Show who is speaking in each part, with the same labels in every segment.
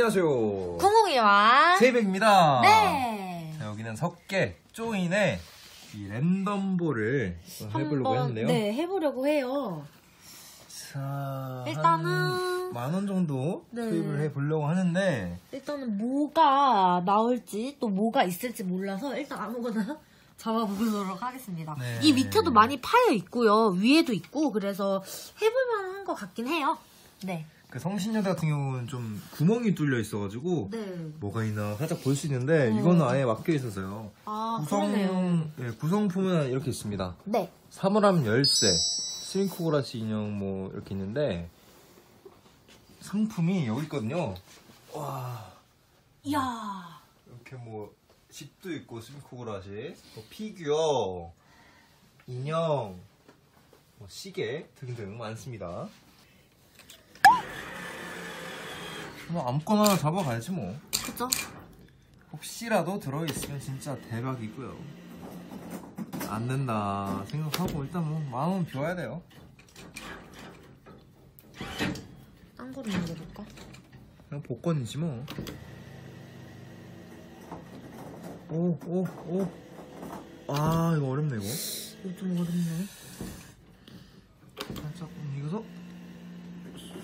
Speaker 1: 안녕하세요.
Speaker 2: 콩콩이와
Speaker 1: 세이백입니다.
Speaker 2: 네.
Speaker 1: 자, 여기는 석계 쪼인의 이 랜덤볼을 해보려고
Speaker 2: 한번,
Speaker 1: 했는데요.
Speaker 2: 네, 해보려고 해요.
Speaker 1: 자,
Speaker 2: 일단은-
Speaker 1: 만 원 정도
Speaker 2: 네.
Speaker 1: 투입을 해보려고 하는데
Speaker 2: 일단은 뭐가 나올지 또 뭐가 있을지 몰라서 일단 아무거나 잡아보도록 하겠습니다.
Speaker 1: 네.
Speaker 2: 이 밑에도 많이 파여 있고요. 위에도 있고 그래서 해볼만한 것 같긴 해요. 네.
Speaker 1: 그 성신여대 같은 경우는 좀 구멍이 뚫려 있어가지고
Speaker 2: 네.
Speaker 1: 뭐가 있나 살짝 볼 수 있는데
Speaker 2: 어.
Speaker 1: 이거는 아예 막혀 있어서요.
Speaker 2: 아.
Speaker 1: 구성 예, 구성품은 이렇게 있습니다.
Speaker 2: 네.
Speaker 1: 사물함 열쇠, 스윙코그라시 인형 뭐 이렇게 있는데 상품이 여기 있거든요. 와
Speaker 2: 이야.
Speaker 1: 이렇게 뭐 집도 있고 스윙코그라시, 뭐 피규어, 인형, 뭐 시계 등등 많습니다. 뭐 아무거나 잡아가야지 뭐.
Speaker 2: 그죠?
Speaker 1: 혹시라도 들어있으면 진짜 대박이고요. 안 된다 생각하고 일단 뭐 마음은 비워야 돼요.
Speaker 2: 딴 거로 만들어볼까?
Speaker 1: 그냥 복권이지 뭐. 오, 오, 오. 아, 이거 어렵네, 이거.
Speaker 2: 이거 좀 어렵네.
Speaker 1: 살짝 이거서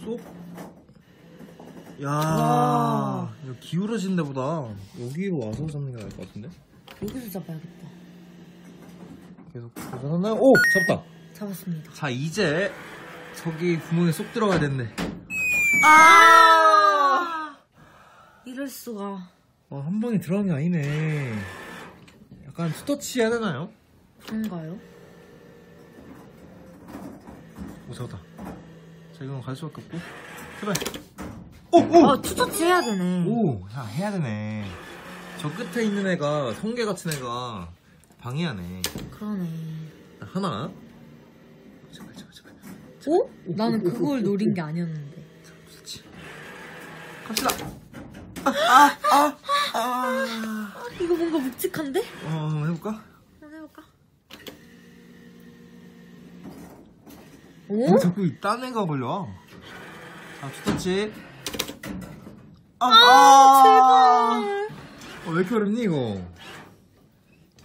Speaker 1: 쏙. 야,
Speaker 2: 와.
Speaker 1: 이거 기울어진 데보다 여기로 와서 잡는 게 나을 것 같은데?
Speaker 2: 여기서 잡아야겠다.
Speaker 1: 계속 잡았나요? 오, 잡았다.
Speaker 2: 잡았습니다.
Speaker 1: 자, 이제 저기 구멍에 쏙 들어가야 되는데.
Speaker 2: 아! 이럴 수가.
Speaker 1: 어, 한 방에 들어간 게 아니네. 약간 투터치 해야 되나요?
Speaker 2: 그런가요?
Speaker 1: 오, 잡았다. 자, 이건 갈 수밖에 없고. 제발. 오, 오!
Speaker 2: 아, 투터치 해야 되네.
Speaker 1: 오, 야, 해야 되네. 저 끝에 있는 애가, 성게 같은 애가 방해하네.
Speaker 2: 그러네.
Speaker 1: 하나. 제발, 제발, 제발.
Speaker 2: 오? 나는 그걸 노린 게 아니었는데.
Speaker 1: 그렇지. 갑시다. 아, 아, 아, 아.
Speaker 2: 아, 이거 뭔가 묵직한데?
Speaker 1: 어, 한번 해볼까?
Speaker 2: 한번 해볼까?
Speaker 1: 왜
Speaker 2: 오?
Speaker 1: 자꾸 이딴 애가 걸려? 자, 투터치. 아, 아,
Speaker 2: 제발.
Speaker 1: 어, 왜 이렇게 어렵니, 이거?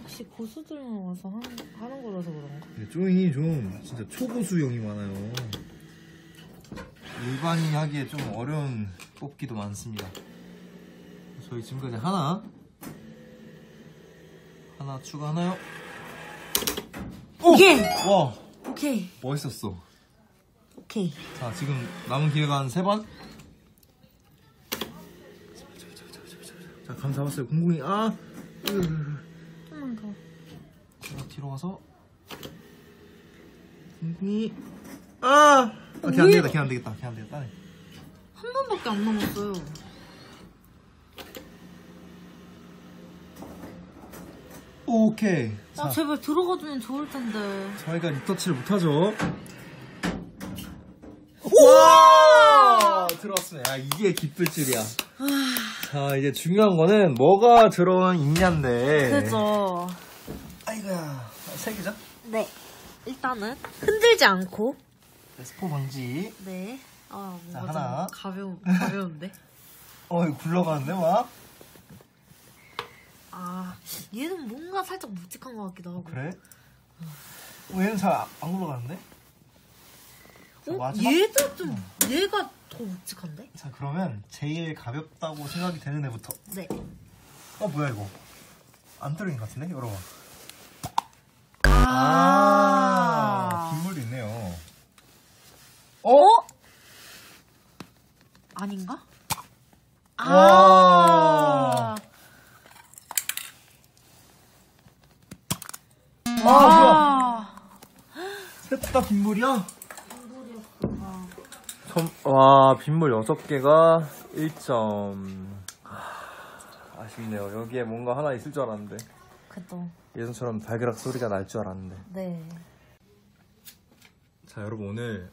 Speaker 2: 혹시 고수들만 와서 하는, 하는 거라서 그런가?
Speaker 1: 근데 쪼잉이 좀 진짜 초고수용이 많아요. 일반인이 하기에 좀 어려운 뽑기도 많습니다. 저희 지금까지 하나, 하나 추가하나요? 오!
Speaker 2: 오케이!
Speaker 1: 와,
Speaker 2: 오케이.
Speaker 1: 멋있었어.
Speaker 2: 오케이.
Speaker 1: 자, 지금 남은 기회가 한 세 번. 자, 감 잡았어요. 공공이 아,
Speaker 2: 좀만 더.
Speaker 1: 제가 뒤로 가서 공공이 아, 아, 걔안 되겠다, 걔안 되겠다, 걔안 되겠다.
Speaker 2: 한 번밖에 안 남았어요.
Speaker 1: 오케이.
Speaker 2: 아,
Speaker 1: 자,
Speaker 2: 제발 들어가주면 좋을 텐데.
Speaker 1: 저희가 리터치를 못하죠. 와! 들어왔습니다. 야, 이게 기쁠 줄이야. 자, 이제 중요한 거는 뭐가 들어가 있냐인데.
Speaker 2: 그죠?
Speaker 1: 아이고야. 세 개죠?
Speaker 2: 네. 일단은 흔들지 않고.
Speaker 1: 스포 방지.
Speaker 2: 네. 아,
Speaker 1: 자,
Speaker 2: 뭔가
Speaker 1: 하나.
Speaker 2: 좀 가벼운, 가벼운데?
Speaker 1: 어, 이거 굴러가는데, 막?
Speaker 2: 아, 얘는 뭔가 살짝 묵직한 것 같기도 하고.
Speaker 1: 그래? 어, 얘는 잘 안 굴러가는데? 자,
Speaker 2: 어?
Speaker 1: 마지막?
Speaker 2: 얘도 좀, 얘가 더 묵직한데?
Speaker 1: 자, 그러면 제일 가볍다고 생각이 되는 애부터.
Speaker 2: 네.
Speaker 1: 어, 뭐야, 이거? 안 들어있는 것 같은데? 열어봐.
Speaker 2: 아.
Speaker 1: 빗물도 있네요.
Speaker 2: 어? 아닌가?
Speaker 1: 와.
Speaker 2: 아.
Speaker 1: 아, 뭐야?
Speaker 2: 아.
Speaker 1: 셋다 빗물이야? 와, 빗물 6개가 1점. 아쉽네요. 여기에 뭔가 하나 있을 줄 알았는데.
Speaker 2: 그래도,
Speaker 1: 예전처럼 발그락 소리가 날 줄 알았는데.
Speaker 2: 네.
Speaker 1: 자, 여러분 오늘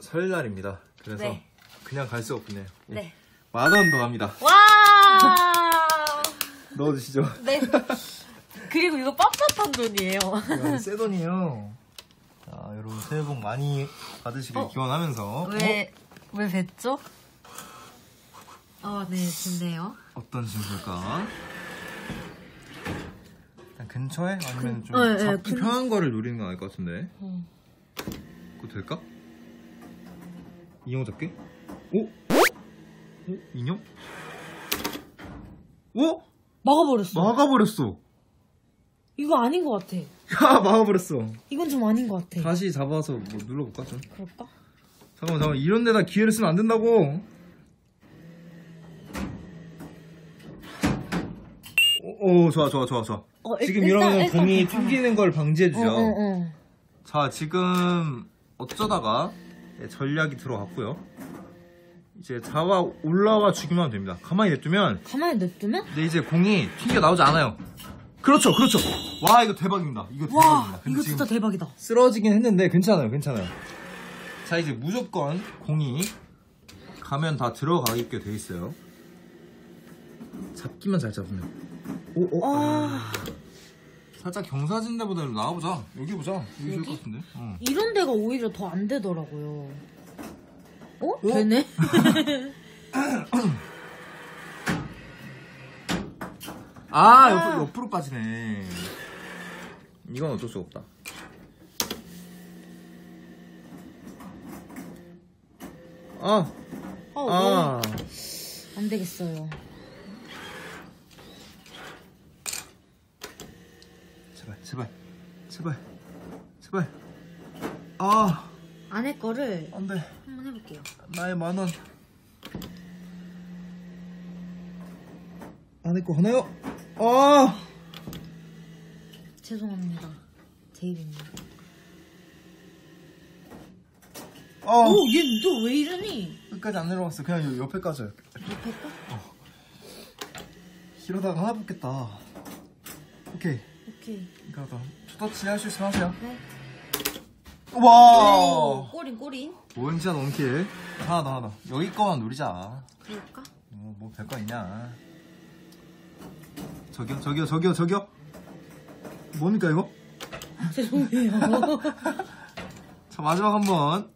Speaker 1: 설날입니다. 그래서
Speaker 2: 네.
Speaker 1: 그냥 갈수 없네요.
Speaker 2: 네.
Speaker 1: 만원 더 갑니다.
Speaker 2: 와!
Speaker 1: 넣어주시죠.
Speaker 2: 네. 그리고 이거 빳빳한 돈이에요.
Speaker 1: 이건 새 돈이에요. 자, 여러분 새해 복 많이 받으시길
Speaker 2: 어?
Speaker 1: 기원하면서.
Speaker 2: 왜, 왜 뱉죠? 어, 네, 좋네요.
Speaker 1: 어떤 친구일까? 일단 근처에 아니면 좀
Speaker 2: 어, 예,
Speaker 1: 잡기
Speaker 2: 근-
Speaker 1: 편한 거를 노리는 건 아닐 것 같은데.
Speaker 2: 어.
Speaker 1: 그거 될까? 인형 잡기? 오? 오? 인형? 오?
Speaker 2: 막아버렸어.
Speaker 1: 막아버렸어.
Speaker 2: 이거 아닌 것 같아.
Speaker 1: 야, 막아버렸어.
Speaker 2: 이건 좀 아닌 것 같아.
Speaker 1: 다시 잡아서 뭐 눌러볼까 좀?
Speaker 2: 그럴까?
Speaker 1: 잠깐만, 잠깐만. 이런 데다 기회를 쓰면 안 된다고. 오, 오, 좋아, 좋아, 좋아, 좋아.
Speaker 2: 어, 일-
Speaker 1: 지금
Speaker 2: 일단-
Speaker 1: 이러면
Speaker 2: 일단
Speaker 1: 공이
Speaker 2: 괜찮아.
Speaker 1: 튕기는 걸
Speaker 2: 어,
Speaker 1: 방지해주죠.
Speaker 2: 어, 어.
Speaker 1: 자, 지금 어쩌다가 네, 전략이 들어갔고요. 이제 자와 올라와 주기만 됩니다. 가만히 냅두면
Speaker 2: 가만히 냅두면?
Speaker 1: 근데 이제 공이 튕겨 나오지 않아요. 그렇죠, 그렇죠. 와, 이거 대박입니다. 이거 대박입니다.
Speaker 2: 와,
Speaker 1: 근데
Speaker 2: 이거
Speaker 1: 지금
Speaker 2: 진짜 대박이다.
Speaker 1: 쓰러지긴 했는데 괜찮아요, 괜찮아요. 자, 이제 무조건 공이 가면 다 들어가게 돼 있어요. 잡기만 잘 잡으면. 오, 오,
Speaker 2: 아,
Speaker 1: 살짝 경사진데보다 일로 나와보자. 여기 보자. 여기 좋을
Speaker 2: 여기?
Speaker 1: 것 같은데. 어.
Speaker 2: 이런 데가 오히려 더 안 되더라고요. 어?
Speaker 1: 어?
Speaker 2: 되네?
Speaker 1: 아, 옆으로, 옆으로 빠지네. 이건 어쩔 수 없다. 아,
Speaker 2: 어,
Speaker 1: 아.
Speaker 2: 네. 안 되겠어요.
Speaker 1: 제발, 제발, 제발, 제발. 아,
Speaker 2: 안에 거를
Speaker 1: 안 돼.
Speaker 2: 한번 해볼게요.
Speaker 1: 나의 만 원. 안에 거 하나요? 아,
Speaker 2: 죄송합니다. 제 이름입니다.
Speaker 1: 아.
Speaker 2: 오, 얘 너 왜 이러니?
Speaker 1: 끝까지 안 내려갔어. 그냥 요 옆에까지.
Speaker 2: 옆에 거?
Speaker 1: 이러다가 하나 붙겠다. 오케이.
Speaker 2: 오케이.
Speaker 1: 그러니까 투터치 할수 있으면 하세요.
Speaker 2: 네.
Speaker 1: 와.
Speaker 2: 꼬린 꼬린.
Speaker 1: 원샷 원킬. 하나 더 하나 더. 여기 거만 노리자.
Speaker 2: 그럴까?
Speaker 1: 뭐, 뭐별거 있냐. 저기요, 저기요, 저기요, 저기요. 뭡니까 이거?
Speaker 2: 죄송해요.
Speaker 1: 자 마지막 한 번.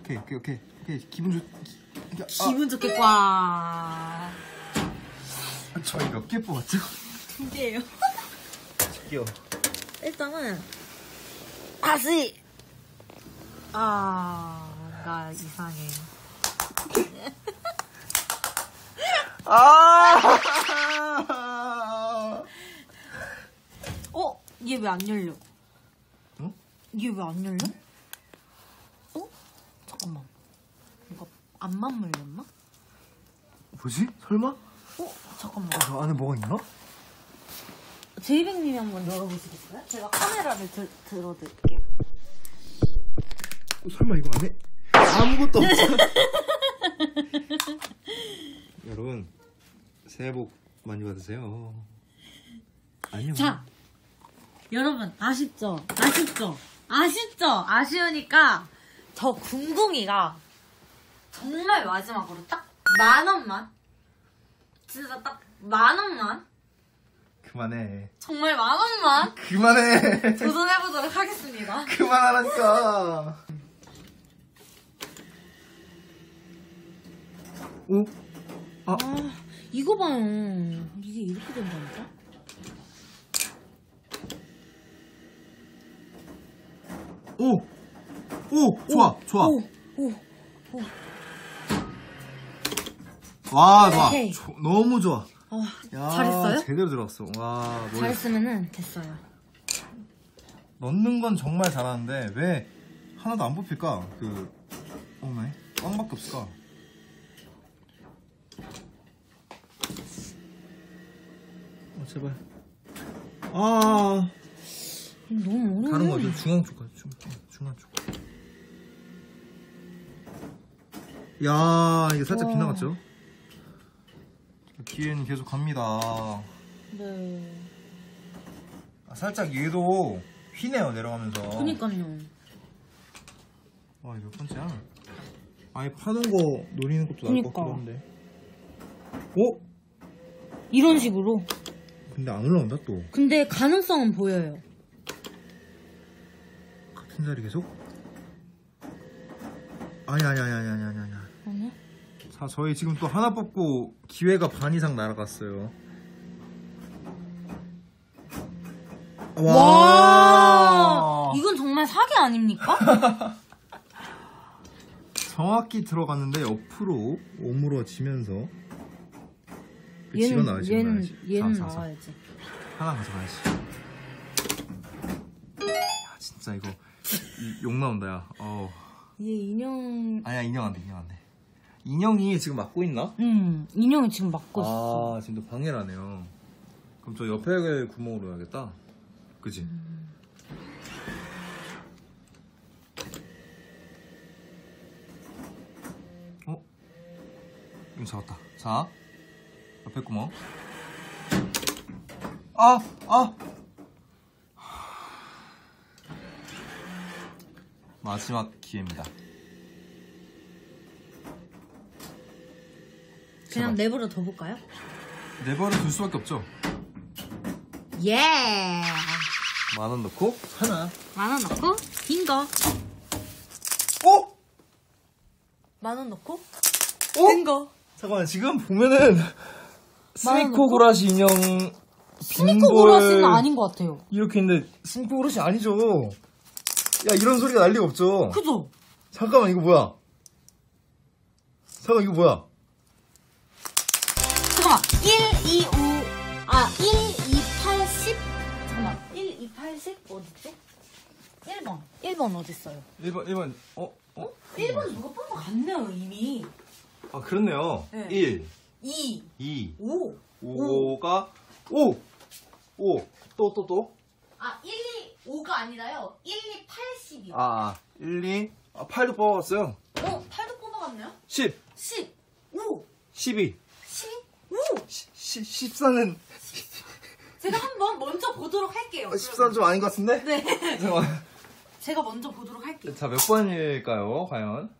Speaker 1: 오케이, 오케이, 오케이, 오케이. 기분 좋. 기- 아,
Speaker 2: 기분 좋게 꽉.
Speaker 1: 저희 몇 개 뽑았죠?
Speaker 2: 두 개예요.
Speaker 1: 저기요.
Speaker 2: 일단은 다시. 아, 나 이상해.
Speaker 1: 아!
Speaker 2: 어? 얘 왜 안 열려?
Speaker 1: 응?
Speaker 2: 얘왜 안 열려? 어? 잠깐만. 이거 안만 물렸나?
Speaker 1: 뭐지? 설마?
Speaker 2: 어? 잠깐만.
Speaker 1: 어, 저 안에 뭐가 있나?
Speaker 2: 제이백님이 한번 열어보시겠어요? 제가 카메라를 들, 들어드릴게요.
Speaker 1: 어, 설마 이거 안에 아무것도 없어? 여러분 새해 복 많이 받으세요. 안녕.
Speaker 2: 자, 여러분 아쉽죠? 아쉽죠? 아쉽죠? 아쉬우니까 저 궁둥이가 정말 마지막으로 딱 만 원만 진짜 딱 만 원만
Speaker 1: 그만해.
Speaker 2: 정말 만 원만
Speaker 1: 그만해.
Speaker 2: 도전해보도록 하겠습니다.
Speaker 1: 그만하라니까. 오? 아,
Speaker 2: 아 이거 봐요. 이게 이렇게 된다니까?
Speaker 1: 오, 오, 좋아, 좋아.
Speaker 2: 오, 오.
Speaker 1: 와, 좋아.
Speaker 2: 오케이.
Speaker 1: 조- 너무 좋아.
Speaker 2: 아,
Speaker 1: 야,
Speaker 2: 잘했어요?
Speaker 1: 제대로 들어갔어. 와, 머리.
Speaker 2: 잘했으면은 됐어요.
Speaker 1: 넣는 건 정말 잘하는데 왜 하나도 안 뽑힐까? 그 어메 꽝밖에 없을까? 제발. 아
Speaker 2: 너무 어려워.
Speaker 1: 다른 거 어디 중앙 쪽 가자. 중 중앙 쪽. 야 이게 살짝
Speaker 2: 와.
Speaker 1: 빗나갔죠? 기회는 계속 갑니다.
Speaker 2: 네.
Speaker 1: 아, 살짝 얘도 휘네요 내려가면서.
Speaker 2: 그니까요.
Speaker 1: 와, 이몇 번째야? 아예 파는 거 노리는 것도 나을 것
Speaker 2: 그니까.
Speaker 1: 같기도 한데. 어?
Speaker 2: 이런 식으로.
Speaker 1: 근데 안 올라온다 또.
Speaker 2: 근데 가능성은 보여요.
Speaker 1: 같은 자리 계속? 아니 아니 아니 아니 아니 아니 아니. 자, 저희 지금 또 하나 뽑고 기회가 반 이상 날아갔어요.
Speaker 2: 와, 이건 정말 사기 아닙니까?
Speaker 1: 정확히 들어갔는데 옆으로 오므러지면서 그
Speaker 2: 얘는
Speaker 1: 나와야지.
Speaker 2: 얘는
Speaker 1: 자, 자, 자.
Speaker 2: 나와야지.
Speaker 1: 하나 가져가야지. 야, 진짜 이거 이- 욕 나온다, 야. 어.
Speaker 2: 얘 인형,
Speaker 1: 아니야, 인형 안 돼, 인형 안 돼. 인형이 지금 맞고 있나?
Speaker 2: 음, 인형이 지금 막고 있어.
Speaker 1: 아, 지금 또 방해를 하네요. 그럼 저 옆에 구멍으로 해야겠다. 그지? 어? 이거 잡았다. 자, 옆에 구멍. 아! 아! 마지막 기회입니다.
Speaker 2: 그냥
Speaker 1: 제발.
Speaker 2: 내버려 둬볼까요?
Speaker 1: 네버를 둘 수밖에 없죠.
Speaker 2: 예!
Speaker 1: 만 원 넣고 하나.
Speaker 2: 만 원 넣고, 긴 거.
Speaker 1: 어?
Speaker 2: 만원 넣고,
Speaker 1: 어?
Speaker 2: 긴 거.
Speaker 1: 잠깐만 지금 보면은
Speaker 2: 만
Speaker 1: 스미코
Speaker 2: 원
Speaker 1: 구라시 인형
Speaker 2: 스니커 브러쉬는 아닌 것 같아요.
Speaker 1: 이렇게 있는데 스미코 구라시 아니죠. 야 이런 소리가 날 리가 없죠.
Speaker 2: 그죠?
Speaker 1: 잠깐만 이거 뭐야? 잠깐 이거 뭐야?
Speaker 2: 잠깐만. 1, 2, 5, 아, 1, 2, 8, 10. 잠깐만. 1, 2, 8, 10 어딨지? 1번. 1번 어딨어요?
Speaker 1: 1번 1번 어? 어?
Speaker 2: 1번 누가 뽑아 갔네요, 이미.
Speaker 1: 아 그렇네요.
Speaker 2: 네.
Speaker 1: 1,
Speaker 2: 2,
Speaker 1: 2,
Speaker 2: 5.
Speaker 1: 5가 5, 5. 또 또 또.
Speaker 2: 아, 1, 2, 5가 아니라요. 1, 2, 80이요.
Speaker 1: 아, 1, 2, 아 8도 뽑아봤어요.
Speaker 2: 어, 8도 뽑아갔네요?
Speaker 1: 10,
Speaker 2: 10, 5,
Speaker 1: 12,
Speaker 2: 10, 5.
Speaker 1: 10, 14는
Speaker 2: 제가 한번 먼저 보도록 할게요.
Speaker 1: 14는 좀 아닌 것 같은데?
Speaker 2: 네.
Speaker 1: 잠깐만.
Speaker 2: 제가 먼저 보도록 할게요.
Speaker 1: 자, 몇 번일까요, 과연?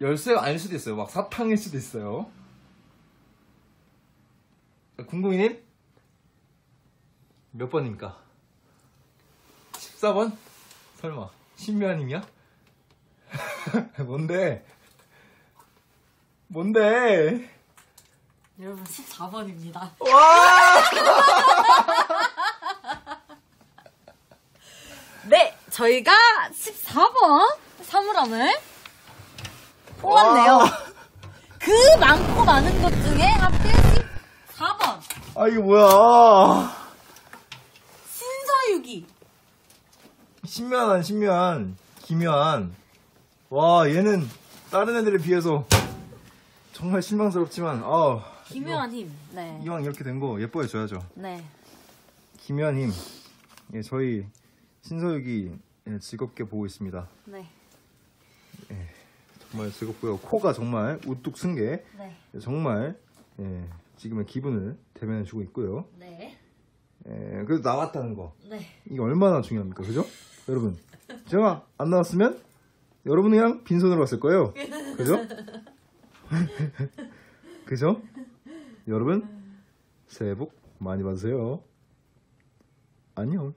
Speaker 1: 열쇠가 아닐 수도 있어요. 막 사탕일 수도 있어요. 자, 궁금이님? 몇 번입니까? 14번? 설마. 신묘한님이야? 뭔데? 뭔데?
Speaker 2: 여러분, 14번입니다.
Speaker 1: 와!
Speaker 2: 네, 저희가 14번 사물함을 뽑았네요.
Speaker 1: 와.
Speaker 2: 그 많고 많은 것 중에 하필 14번
Speaker 1: 아, 이거 뭐야.
Speaker 2: 신서유기.
Speaker 1: 신묘한, 신묘한, 기묘한. 와, 얘는 다른 애들에 비해서 정말 실망스럽지만, 아,
Speaker 2: 기묘한 힘. 네.
Speaker 1: 이왕 이렇게 된 거 예뻐해 줘야죠.
Speaker 2: 네.
Speaker 1: 기묘한 힘. 예, 저희 신서유기 예, 즐겁게 보고 있습니다.
Speaker 2: 네.
Speaker 1: 정말 즐겁고요. 코가 정말 우뚝 쓴 게
Speaker 2: 네.
Speaker 1: 정말 예, 지금의 기분을 대변해 주고 있고요.
Speaker 2: 네.
Speaker 1: 예, 그래도 나왔다는 거.
Speaker 2: 네.
Speaker 1: 이게 얼마나 중요합니까? 그죠? 여러분. 제가 안 나왔으면 여러분은 그냥 빈손으로 왔을 거예요. 그죠? 그죠? 여러분, 새해 복 많이 받으세요. 안녕.